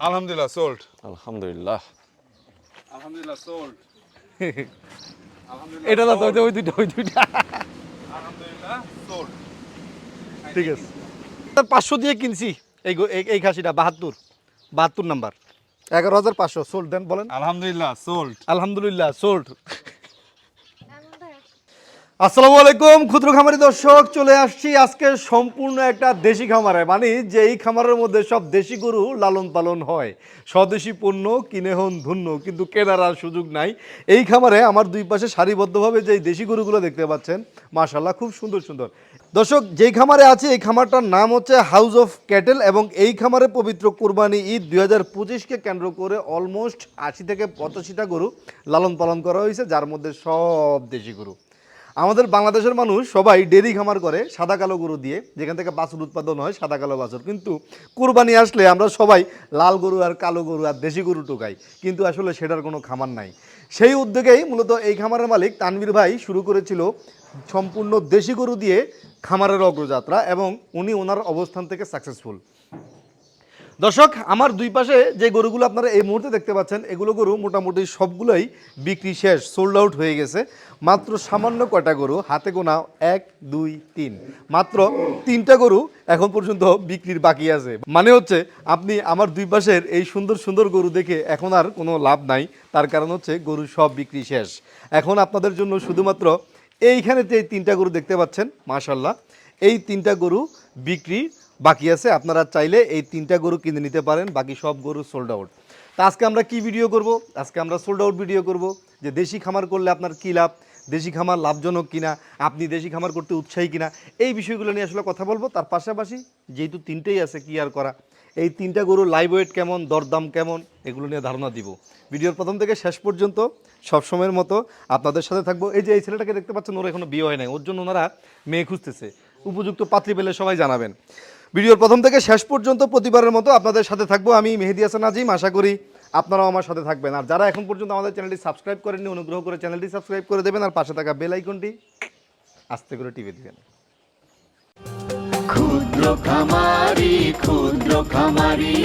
আলহামদুলিল্লাহ সোল্ড আলহামদুলিল্লাহ। আলহামদুলিল্লাহ সোল্ড এটা না তো ওই দুইটা ওই দুইটা। আলহামদুলিল্লাহ সোল্ড ঠিক আছে। পাঁচশো দিয়ে কিনছি এই- এই খাসিটা বাহাত্তর। বাহাত্তর নাম্বার। এগারো হাজার পাঁচশো সোল্ড দেন বলেন। আলহামদুলিল্লাহ সোল্ড আলহামদুলিল্লাহ সোল্ড আসসালামু আলাইকুম, ক্ষুদ্র খামারি দর্শক, চলে আসছি আজকে সম্পূর্ণ একটা দেশি খামারে। মানে যে এই খামারের মধ্যে সব দেশি গরু লালন পালন হয়। স্বদেশি পণ্য, কিনে হন ধন্য, কিন্তু কেনার আর সুযোগ নাই। এই খামারে আমার দুই পাশে সারিবদ্ধভাবে যে দেশি গরুগুলো দেখতে পাচ্ছেন মাশাল্লাহ খুব সুন্দর সুন্দর। দর্শক, যেই খামারে আছে, এই খামারটার নাম হচ্ছে হাউস অফ ক্যাটেল এবং এই খামারে পবিত্র কোরবানি ঈদ দুই হাজার পঁচিশকে কেন্দ্র করে অলমোস্ট আশি থেকে পঁচাশিটা গরু লালন পালন করা হয়েছে, যার মধ্যে সব দেশি গরু। আমাদের বাংলাদেশের মানুষ সবাই ডেরি খামার করে সাদা কালো গরু দিয়ে, যেখান থেকে বাছুর উৎপাদন হয় সাদা কালো বাছুর। কিন্তু কুরবানি আসলে আমরা সবাই লাল গরু আর কালো গরু আর দেশি গরু টোকাই, কিন্তু আসলে সেটার কোনো খামার নাই। সেই উদ্যোগেই মূলত এই খামারের মালিক তানভীর ভাই শুরু করেছিল সম্পূর্ণ দেশি গরু দিয়ে খামারের অগ্রযাত্রা এবং উনি ওনার অবস্থান থেকে সাকসেসফুল দর্শক, আমার দুই পাশে যে গরুগুলো আপনারা এই মুহূর্তে দেখতে পাচ্ছেন, এগুলো গরু মোটামুটি সবগুলোই বিক্রি শেষ সোল্ড আউট হয়ে গেছে। মাত্র সামান্য কয়টা গরু? হাতে গোনা এক, দুই, তিন। মাত্র তিনটা গরু এখন পর্যন্ত বিক্রির বাকি আছে। মানে হচ্ছে, আপনি আমার দুই পাশের এই সুন্দর সুন্দর গরু দেখে এখন আর কোনো লাভ নাই। তার কারণ হচ্ছে, গরু সব বিক্রি শেষ। এখন আপনাদের জন্য শুধুমাত্র এইখানে যে তিনটা গরু দেখতে পাচ্ছেন মাশাল্লাহ এই তিনটা গরু বিক্রি বাকি আছে, আপনারা চাইলে এই তিনটা গরু কিনে নিতে পারেন, বাকি সব গরু সোল্ড আউট তা আজকে আমরা কি ভিডিও করব? আজকে আমরা সোল্ড আউট ভিডিও করব, যে দেশি খামার করলে আপনার কী লাভ? দেশি খামার লাভজনক কিনা? আপনি দেশি খামার করতে উৎসাহী কিনা? এই বিষয়গুলো নিয়ে আসলে কথা বলব। তার পাশাপাশি যেহেতু তিনটেই আছে, কি আর করা? এই তিনটা গরু লাইভ ওয়েট কেমন, দরদাম কেমন, এগুলো নিয়ে ধারণা দিব। ভিডিওর প্রথম থেকে শেষ পর্যন্ত সবসময়ের মতো আপনাদের সাথে থাকব। এই যে এই ছেলেটাকে দেখতে পাচ্ছেন, ওরা এখনও বিয়ে হয় নাই। ওর জন্য ওনারা মেয়ে খুঁজতেছে। উপযুক্ত পাত্রী পেলে সবাই জানাবেন। ভিডিওর প্রথম থেকে শেষ পর্যন্ত প্রতিবারের মতো আপনাদের সাথে থাকব। আমি মেহেদি হাসান আজিম আশা করি আপনারাও আমার সাথে থাকবেন। আর যারা এখন পর্যন্ত আমাদের চ্যানেলটি সাবস্ক্রাইব করেননি, অনুগ্রহ করে চ্যানেলটি সাবস্ক্রাইব করে দেবেন আর পাশে থাকা বেল আইকনটি আস্তে করে টিপে দিবেন। ক্ষুদ্র খামারি ক্ষুদ্র খামারি,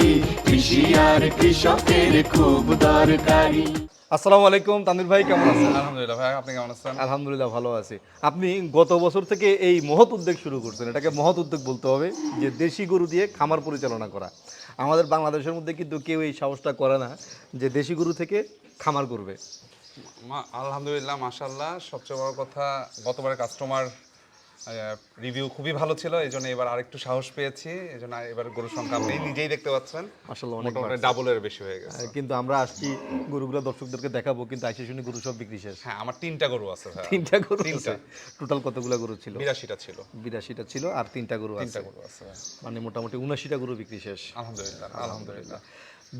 কৃষি আর কৃষকের খুব দরকারি। আসসালামু আলাইকুম তানভীর ভাই কেমন আছেন? আলহামদুলিল্লাহ ভাই আপনি কেমন আছেন? আলহামদুলিল্লাহ ভালো আছি। আপনি গত বছর থেকে এই মহৎ উদ্যোগ শুরু করছেন। এটাকে মহৎ উদ্যোগ বলতে হবে যে দেশি গরু দিয়ে খামার পরিচালনা করা। আমাদের বাংলাদেশের মধ্যে কিন্তু কেউ এই সাহসটা করে না যে দেশি গরু থেকে খামার করবে। মা- আলহামদুলিল্লাহ মাশাল্লাহ সবচেয়ে বড় কথা গতবারের কাস্টমার রিভিউ খুবই ভালো ছিল এই জন্য এবার আরেকটু সাহস পেয়েছি এই জন্য এবার গরুর সংখ্যা আপনি নিজেই দেখতে পাচ্ছেন। আসলে অনেক। ডাবলের বেশি হয়ে গেছে। কিন্তু আমরা আসছি গরুগুলো দর্শকদেরকে দেখাবো কিন্তু আইসে শুনি গরু সব বিক্রি শেষ। হ্যাঁ আমার তিনটা গরু আছে তিনটা গরু তিনটা। টোটাল কতগুলো গরু ছিল? বিরাশিটা ছিল। বিরাশিটা ছিল আর তিনটা গরু আছে। তিনটা গরু আছে মানে মোটামুটি উনাশিটা গরু বিক্রি শেষ। আলহামদুলিল্লাহ আলহামদুলিল্লাহ।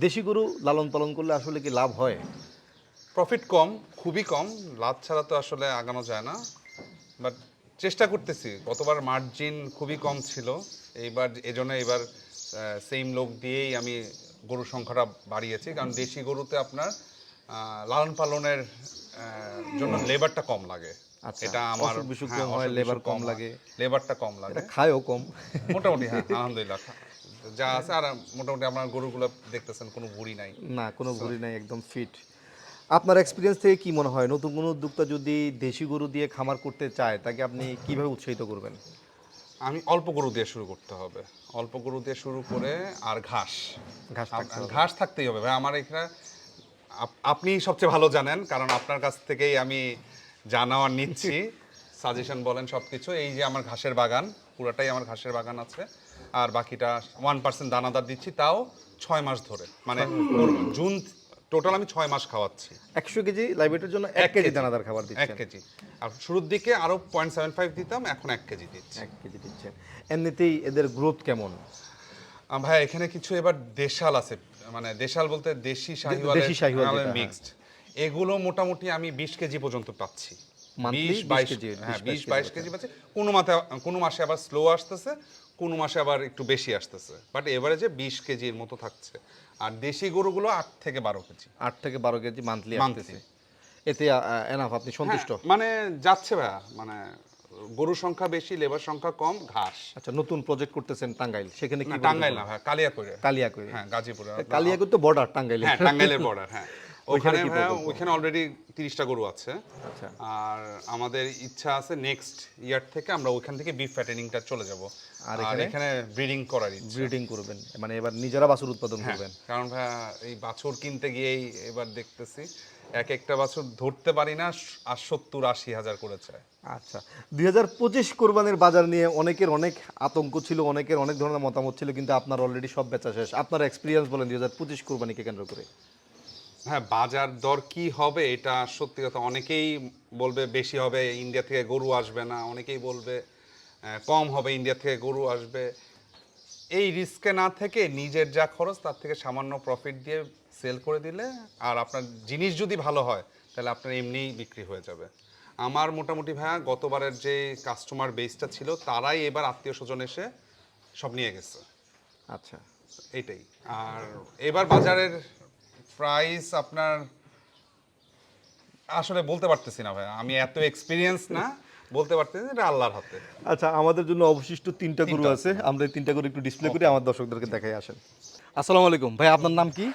দেশি গরু লালন পালন করলে আসলে কি লাভ হয়? প্রফিট কম খুবই কম। লাভ ছাড়া তো আসলে আগানো যায় না। বাট চেষ্টা করতেছি। গতবার মার্জিন খুবই কম ছিল। এইবার এজন্য এবার সেম লোক দিয়েই আমি গরুর সংখ্যাটা বাড়িয়েছি। কারণ দেশি গরুতে আপনার লালন পালনের জন্য লেবারটা কম লাগে। আচ্ছা, এটা আমার হ্যাঁ, হয়, বিসুখ কম লাগে। লেবারটা কম লাগে। খায়ও কম। মোটামুটি হ্যাঁ আলহামদুলিল্লাহ। যা আছে আর মোটামুটি আপনার গরুগুলো দেখতেছেন কোনো ভুড়ি নাই। না কোনো ভুঁড়ি নাই একদম ফিট আপনার এক্সপিরিয়েন্স থেকে কি মনে হয়? নতুন কোনো উদ্যোক্তা যদি দেশি গরু দিয়ে খামার করতে চায় তাকে আপনি কীভাবে উৎসাহিত করবেন? আমি অল্প গরু দিয়ে শুরু করতে হবে। অল্প গরু দিয়ে শুরু করে আর ঘাস। ঘাস ঘাস থাকতেই হবে। ভাই আমার এখানে আপনি সবচেয়ে ভালো জানেন কারণ আপনার কাছ থেকেই আমি জানা আর নিচ্ছি। সাজেশন বলেন সব কিছু এই যে আমার ঘাসের বাগান পুরাটাই আমার ঘাসের বাগান আছে। আর বাকিটা ওয়ান পার্সেন্ট দানাদার দিচ্ছি তাও ছয় মাস ধরে। মানে জুন টোটাল আমি ছয় মাস খাওয়াচ্ছি। একশো কেজি লাইব্রেরির জন্য এক কেজি দানাদার খাবার দিচ্ছি এক কেজি। আর শুরুর দিকে আরও পয়েন্ট সেভেন ফাইভ দিতাম এখন এক কেজি দিচ্ছি। এক কেজি দিচ্ছেন। এমনিতেই এদের গ্রোথ কেমন? ভাই এখানে কিছু এবার দেশাল আছে। মানে দেশাল বলতে দেশি দেশি শাহিওয়াল হ্যাঁ। মিক্সড এগুলো মোটামুটি আমি বিশ কেজি পর্যন্ত পাচ্ছি। বিশ বাইশ কেজি, হ্যাঁ বিশ বাইশ কেজি পাচ্ছি কোনো মাসে কোনো মাসে আবার স্লো আসতেছে কোনো মাসে আবার একটু বেশি আসতেছে। বাট এবারে যে বিশ কেজির মতো থাকছে। আর দেশি গরুগুলো আট থেকে বারো কেজি। আট থেকে বারো কেজি মান্থলি। আসতেছে। এতে এনাফ আপনি সন্তুষ্ট? হ্যাঁ, মানে যাচ্ছে ভাইয়া মানে গরুর সংখ্যা বেশি লেবার সংখ্যা কম ঘাস। আচ্ছা নতুন প্রজেক্ট করতেছেন টাঙ্গাইল। সেখানে কি টাঙ্গাইল না? ভাই কালিয়াকৈরে। কালিয়াকৈর। হ্যাঁ গাজীপুরে। কালিয়াকৈর তো বর্ডার টাঙ্গাইলে হ্যাঁ টাঙ্গাইলের বর্ডার হ্যাঁ। ওখানে ভাইয়া? ওইখানে অলরেডি তিরিশটা গরু আছে। আচ্ছা। আর আমাদের ইচ্ছা আছে নেক্সট ইয়ার থেকে আমরা ওইখান থেকে বিফ ফ্যাটেনিংটা চলে যাব। আর আর এখানে? এখানে ব্রিডিং করার ইচ্ছা। ব্রিডিং করবেন মানে এবার নিজেরা বাছুর উৎপাদন হ্যাঁ, করবেন। কারণ ভাইয়া এই বাছুর কিনতে গিয়েই এবার দেখতেছি এক একটা বাছুর ধরতে পারি না আর সত্তর আশি হাজার করেছে আচ্ছা দুই হাজার পঁচিশ কোরবানির বাজার নিয়ে অনেকের অনেক আতঙ্ক ছিল অনেকের অনেক ধরনের মতামত ছিল কিন্তু আপনার অলরেডি সব বেচা শেষ। আপনার এক্সপিরিয়েন্স বলেন দুই হাজার পঁচিশ কোরবানিকে কেন্দ্র করে। হ্যাঁ বাজার দর কি হবে এটা সত্যি কথা অনেকেই বলবে বেশি হবে ইন্ডিয়া থেকে গরু আসবে না অনেকেই বলবে কম হবে ইন্ডিয়া থেকে গরু আসবে। এই রিস্কে না থেকে নিজের যা খরচ তার থেকে সামান্য প্রফিট দিয়ে সেল করে দিলে আর আপনার জিনিস যদি ভালো হয় তাহলে আপনার এমনিই বিক্রি হয়ে যাবে। আমার মোটামুটি ভাইয়া গতবারের যে কাস্টমার বেসটা ছিল তারাই এবার আত্মীয় স্বজন এসে সব নিয়ে গেছে। আচ্ছা। এইটাই। আর এবার বাজারের প্রাইস আপনার আসলে বলতে পারতেছি না ভাই আমি এত এক্সপিরিয়েন্স না বলতে পারতেছি এটা আল্লাহর হাতে। আচ্ছা আমাদের জন্য অবশিষ্ট তিনটা গরু আছে। আমরা এই তিনটা গরু একটু ডিসপ্লে করে আমার দর্শকদেরকে দেখাই আসেন। আসসালামু আলাইকুম। ভাই আপনার নাম কি?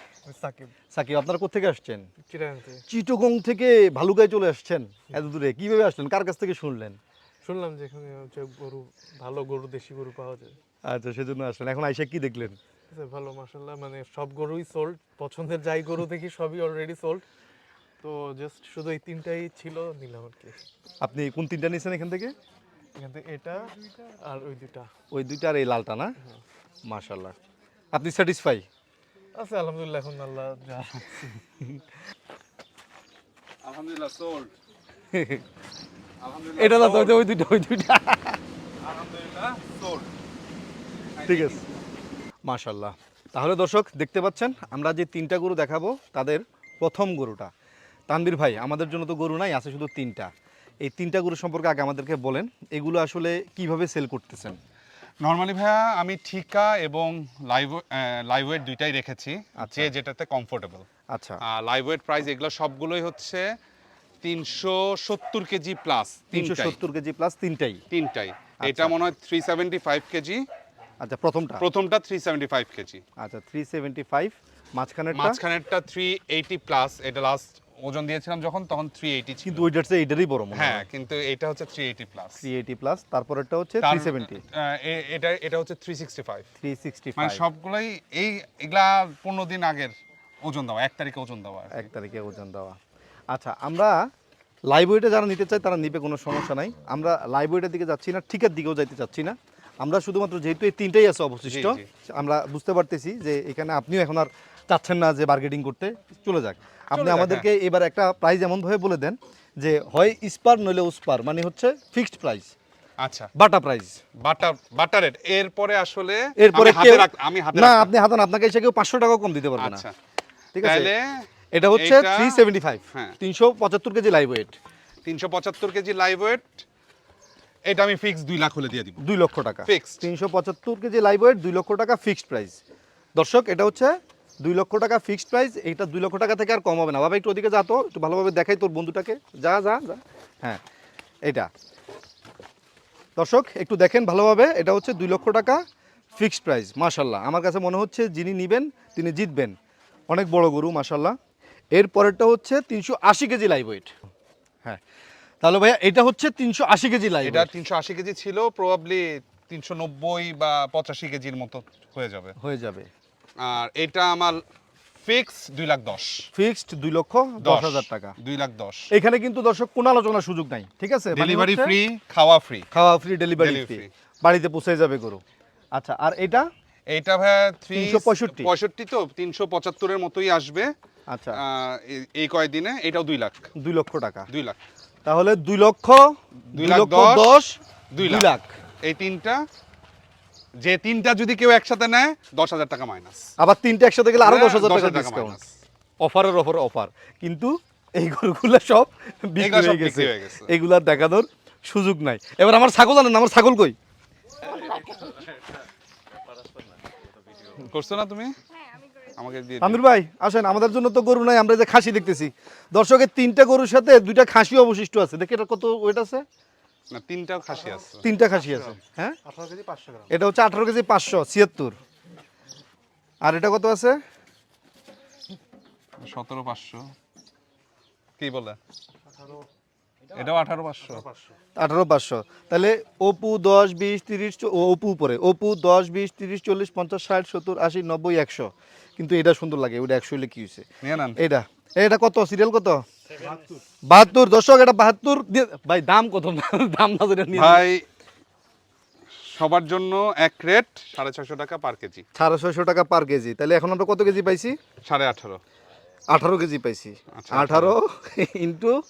সাকিব। সাকিব আপনারা কোথেকে আসছেন? চিরাংতে চিটগং থেকে ভালুকায় চলে আসছেন এত দূরে। কীভাবে আসলেন? কার কাছ থেকে শুনলেন? শুনলাম যে এখানে হচ্ছে গরু ভালো গরু দেশি গরু পাওয়া যায়। আচ্ছা সেজন্য আসলেন। এখন আইসা কি দেখলেন? ভালো মাসাল্লাহ মানে সব গরুই সোল্ড পছন্দের যাই গরু দেখি সবই অলরেডি সোল্ড তো জাস্ট শুধু এই তিনটাই ছিল নিলাম আর কি। আপনি কোন তিনটা নিয়েছেন এখান থেকে? এখান থেকে এটা আর ওই দুটা ওই দুইটা আর এই লালটা না? মাশাল্লাহ আপনি স্যাটিসফাই আচ্ছা আলহামদুলিল্লাহ এখন আল্লাহ যা আলহামদুলিল্লাহ সোল্ড এটা না ওই দুইটা ওই দুইটা। আলহামদুলিল্লাহ সোল্ড ঠিক আছে। মাশাল্লাহ তাহলে দর্শক দেখতে পাচ্ছেন আমরা যে তিনটা গরু দেখাবো তাদের প্রথম গরুটা। তানবীর ভাই আমাদের জন্য তো গরু নাই আছে শুধু তিনটা। এই তিনটা গরু সম্পর্কে আগে আমাদেরকে বলেন এগুলো আসলে কীভাবে সেল করতেছেন? নর্মালি ভাইয়া আমি ঠিকা এবং লাইভ লাইভ ওয়েট দুইটাই রেখেছি আচ্ছা। যে যেটাতে কমফোর্টেবল আচ্ছা। লাইভ ওয়েট প্রাইস এগুলো সবগুলোই হচ্ছে তিনশো সত্তর কেজি প্লাস তিনশো সত্তর কেজি প্লাস তিনটাই। তিনটাই। এটা মনে হয় থ্রি সেভেন্টি ফাইভ কেজি আচ্ছা প্রথমটা? প্রথমটা থ্রি সেভেন্টি ফাইভ কেজি। আচ্ছা থ্রি সেভেন্টি ফাইভ মাঝখানেরটা? মাঝখানেরটা থ্রি এইটি প্লাস এটা লাস্ট ওজন দিয়েছিলাম যখন তখন থ্রি এইটি ছিল। কিন্তু ওইটার চেয়ে এইটারই বড় মনে হ্যাঁ। কিন্তু এটা হচ্ছে three eighty plus three eighty plus তারপরেরটা হচ্ছে থ্রি সেভেন্টি এটা এটা হচ্ছে three sixty five three sixty মানে ফাইভ সবগুলোই এই এগুলা পনেরো দিন আগের ওজন দেওয়া এক তারিখে ওজন দেওয়া এক তারিখে ওজন দেওয়া। আচ্ছা আমরা লাইভ ওয়েটে যারা নিতে চায় তারা নিবে কোনো সমস্যা নাই। আমরা লাইভ ওয়েটের দিকে যাচ্ছি না ঠিকের দিকেও যাইতে চাচ্ছি না। আমরা শুধুমাত্র যেহেতু এই তিনটাই আছে অবশিষ্ট আমরা বুঝতে পারতেছি যে এখানে আপনিও এখন আর চাচ্ছেন না যে বার্গেটিং করতে চলে যাক। আপনি আমাদেরকে এবার একটা প্রাইস এমনভাবে বলে দেন যে হয় ইস্পার নইলে উস্পার মানে হচ্ছে ফিক্সড প্রাইস আচ্ছা। বাটা প্রাইস বাটার বাটার রেট এরপরে আসলে এরপরে আমি হাতে না আপনি আপনাকে এসে কেউ পাঁচশো টাকা কম দিতে পারবে না। আচ্ছা। ঠিক আছে? এটা হচ্ছে থ্রি সেভেন্টি ফাইভ হ্যাঁ। তিনশো পঁচাত্তর কেজি লাইভ ওয়েট তিনশো পঁচাত্তর কেজি লাইভ ওয়েট এটা আমি ফিক্স দুই লাখ হলে দিয়ে দিব। দুই লক্ষ টাকা। Fixed. তিনশো পঁচাত্তর কেজি লাইভ ওয়েট দুই লক্ষ টাকা ফিক্সড প্রাইস দর্শক এটা হচ্ছে দুই লক্ষ টাকা ফিক্সড প্রাইস এইটা দুই লক্ষ টাকা থেকে আর কম হবে না। বাবা একটু ওদিকে যা তো একটু ভালোভাবে দেখাই তোর বন্ধুটাকে। যা যা যা। হ্যাঁ এটা। দর্শক একটু দেখেন ভালোভাবে এটা হচ্ছে দুই লক্ষ টাকা ফিক্সড প্রাইস মাশাল্লাহ আমার কাছে মনে হচ্ছে যিনি নেবেন তিনি জিতবেন। অনেক বড় গরু মাশাল্লাহ এর পরেরটা হচ্ছে তিনশো আশি কেজি লাইভ ওয়েট হ্যাঁ তাহলে ভাইয়া এটা হচ্ছে তিনশো আশি কেজি লাইভ এটা তিনশো আশি কেজি ছিল প্রবাবলি তিনশো নব্বই বা পঁচাশি কেজির মতো হয়ে যাবে। হয়ে যাবে। আর এটা আমার ফিক্স দুই লাখ দশ। ফিক্সড দুই লক্ষ দশ হাজার টাকা। দুই লাখ দশ। এখানে কিন্তু দর্শক কোনো আলোচনার সুযোগ নাই ঠিক আছে? মানে ডেলিভারি ফ্রি খাওয়া ফ্রি খাওয়া ফ্রি ডেলিভারি ফ্রি বাড়িতে পৌঁছে যাবে গরু। আচ্ছা আর এটা? এইটা ভাইয়া থ্রি 365 পঁয়ষট্টি। তো তিনশো পঁচাত্তরের মতোই আসবে। আচ্ছা। এই কয়দিনে? এটাও দুই লাখ। দুই লক্ষ টাকা। দুই লাখ। তাহলে দুই লক্ষ দুই লক্ষ দশ, দুই লাখ। এই তিনটা যে তিনটা যদি কেউ একসাথে নেয় দশ হাজার টাকা মাইনাস। আবার তিনটে একসাথে গেলে আরও হ্যাঁ, দশ হাজার টাকা ডিসকাউন্ট অফারের অফার অফার। কিন্তু এই গরুগুলো সব বিক্রি হয়ে গেছে। বিক্রি হয়ে গেছে। এগুলার দেখানোর সুযোগ নাই। এবার আমার ছাগল আনেন আমার ছাগল কই? করছ না তুমি? আমাকে দিয়ে আমির ভাই আসেন আমাদের জন্য তো গরু নাই আমরা যে খাসি দেখতেছি। দর্শকের তিনটা গরুর সাথে দুইটা খাসি অবশিষ্ট আছে। দেখি এটা কত ওয়েট আছে? না তিনটাও খাসি আছে। তিনটা খাসি আছে। হ্যাঁ? KG gram. এটা হচ্ছে আঠারো কেজি পাঁচশো ছিয়াত্তর। আর এটা কত আছে? সতেরো পাঁচশো। কি বলে? এটাও আঠারো পাঁচশো। আঠারো পাঁচশো। তাহলে অপু দশ বিশ তিরিশ অপু উপরে। অপু দশ বিশ তিরিশ চল্লিশ পঞ্চাশ ষাট সত্তর আশি নব্বই একশো। কিন্তু এটা সুন্দর লাগে ওটা একশো হলে কি হয়েছে এটা এটা কত? সিরিয়াল কত? বাহাত্তর দর্শক এটা বাহাত্তর ভাই দাম কত? দাম না ভাই সবার জন্য এক রেট সাড়ে ছশো টাকা পার কেজি। সাড়ে ছয়শো টাকা পার কেজি। তাহলে এখন আমরা কত কেজি পাইছি? সাড়ে আঠারো। আঠারো কেজি পাইছি। আচ্ছা, আঠারো। ইন্টু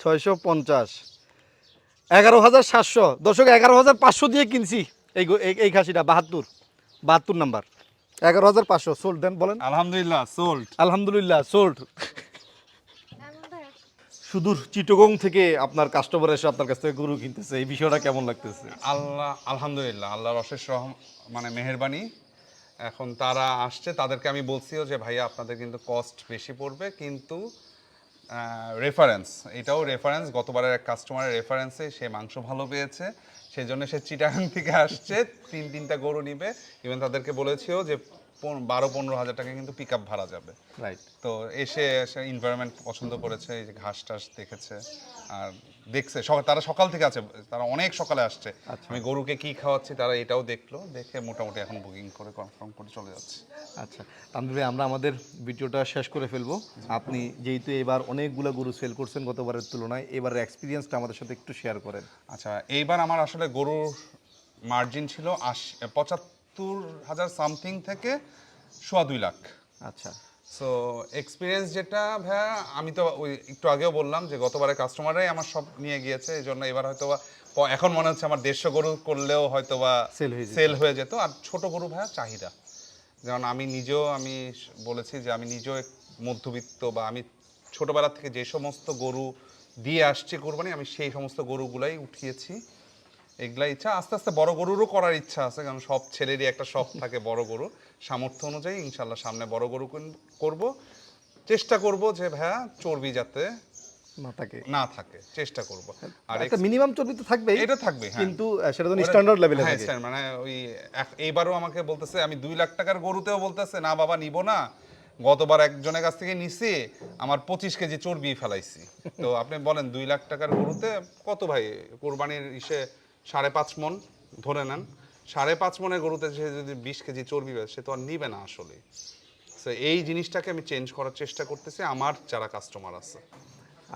ছয়শো পঞ্চাশ। এগারো হাজার সাতশো। দর্শক এগারো হাজার পাঁচশো দিয়ে কিনছি। এই- এই খাসিটা বাহাত্তর। বাহাত্তর নাম্বার। এগারো হাজার পাঁচশো সোল্ড দেন বলেন। আলহামদুলিল্লাহ সোল্ড আলহামদুলিল্লাহ সোল্ড সুদূর চিটগং থেকে আপনার কাস্টমার এসে আপনার কাছ থেকে গরু কিনতেছে এই বিষয়টা কেমন লাগতেছে? আল্লাহ আলহামদুলিল্লাহ আল্লাহর অশেষ রহম মানে মেহরবানি। এখন তারা আসছে তাদেরকে আমি বলছিও যে ভাইয়া আপনাদের কিন্তু কস্ট বেশি পড়বে কিন্তু রেফারেন্স এটাও রেফারেন্স গতবারের এক কাস্টমারের রেফারেন্সে সে মাংস ভালো পেয়েছে সেই জন্য সে চিটাগাং থেকে আসছে, তিন, তিনটা গরু নিবে। ইভেন তাদেরকে বলেছিও যে বারো পনেরো হাজার টাকা কিন্তু পিক আপ ভাড়া যাবে। রাইট তো এসে এসে এনভায়রনমেন্ট পছন্দ করেছে এই যে ঘাস টাস দেখেছে আর দেখছে তারা সকাল থেকে আছে তারা অনেক সকালে আসছে। আমি গরুকে কি খাওয়াচ্ছি তারা এটাও দেখল দেখে মোটামুটি এখন বুকিং করে কনফার্ম করে চলে যাচ্ছে। আচ্ছা তানভীর ভাই আমরা আমাদের ভিডিওটা শেষ করে ফেলব। আপনি যেহেতু এবার অনেকগুলো গরু সেল করছেন গতবারের তুলনায় এবারের এক্সপিরিয়েন্সটা আমাদের সাথে একটু শেয়ার করেন। আচ্ছা এইবার আমার আসলে গরুর মার্জিন ছিল আশি পঁচাত্তর হাজার সামথিং থেকে সোয়া দুই লাখ। আচ্ছা। সো এক্সপিরিয়েন্স যেটা ভাইয়া আমি তো ওই একটু আগেও বললাম যে গতবারে কাস্টমাররাই আমার সব নিয়ে গিয়েছে এই জন্য এবার হয়তো বা এখন মনে হচ্ছে আমার দেড়শো গরু করলেও হয়তো বা হয়ে সেল হয়ে যেত। আর ছোট গরু ভাইয়া চাহিদা। যেমন আমি নিজেও আমি বলেছি যে আমি নিজেও মধ্যবিত্ত বা আমি ছোটবেলা থেকে যে সমস্ত গরু দিয়ে আসছি কোরবানি আমি সেই সমস্ত গরুগুলাই উঠিয়েছি। এগুলা ইচ্ছা। আস্তে আস্তে বড় গরুরও করার ইচ্ছা আছে কারণ সব ছেলেরই একটা শখ থাকে বড় গরু সামর্থ্য অনুযায়ী ইনশাল্লাহ সামনে বড় গরু করব। চেষ্টা করব যে ভাইয়া চর্বি যাতে না থাকে। না থাকে চেষ্টা করব। আর একটা মিনিমাম চর্বি তো থাকবেই এটা থাকবে হ্যাঁ। কিন্তু সেটা তো স্ট্যান্ডার্ড লেভেলে হ্যাঁ, থাকে। মানে ওই এইবারও আমাকে বলতেছে আমি দুই লাখ টাকার গরুতেও বলতেছে না বাবা নিব না। গতবার একজনের কাছ থেকে নিছি আমার পঁচিশ কেজি চর্বি ফেলাইছি। তো আপনি বলেন দুই লাখ টাকার গরুতে কত ভাই? কোরবানির ইসে সাড়ে পাঁচ মন ধরে নেন। সাড়ে পাঁচ মনের গরুতে সে যদি বিশ কেজি চর্বি পায় সে তো আর নিবে না আসলে। তো এই জিনিসটাকে আমি চেঞ্জ করার চেষ্টা করতেছি আমার যারা কাস্টমার আছে।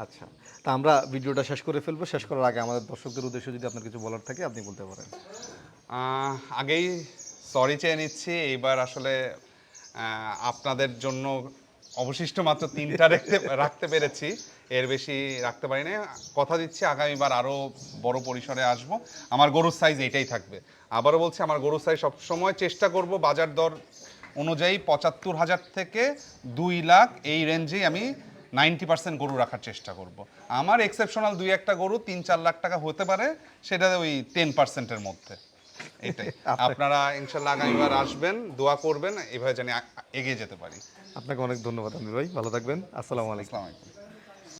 আচ্ছা তা আমরা ভিডিওটা শেষ করে ফেলব। শেষ করার আগে আমাদের দর্শকদের উদ্দেশ্যে যদি আপনার কিছু বলার থাকে আপনি বলতে পারেন। আগেই সরি চেয়ে নিচ্ছি এইবার আসলে আপনাদের জন্য অবশিষ্ট মাত্র তিনটা রাখতে রাখতে পেরেছি। এর বেশি রাখতে পারি না। কথা দিচ্ছি আগামীবার আরও বড় পরিসরে আসব। আমার গরুর সাইজ এটাই থাকবে। আবারও বলছি আমার গরুর সাইজ সবসময় চেষ্টা করব বাজার দর অনুযায়ী পঁচাত্তর হাজার থেকে দুই লাখ এই রেঞ্জেই আমি নাইনটি পার্সেন্ট গরু রাখার চেষ্টা করব। আমার এক্সেপশনাল দুই একটা গরু তিন চার লাখ টাকা হতে পারে সেটা ওই টেন পার্সেন্টের মধ্যে। এটাই। আপনারা ইনশাল্লাহ আগামীবার আসবেন দোয়া করবেন এভাবে জানি এগিয়ে যেতে পারি। আপনাকে অনেক ধন্যবাদ আমির ভাই ভালো থাকবেন। আসসালামু আলাইকুম। আসসালামু আলাইকুম।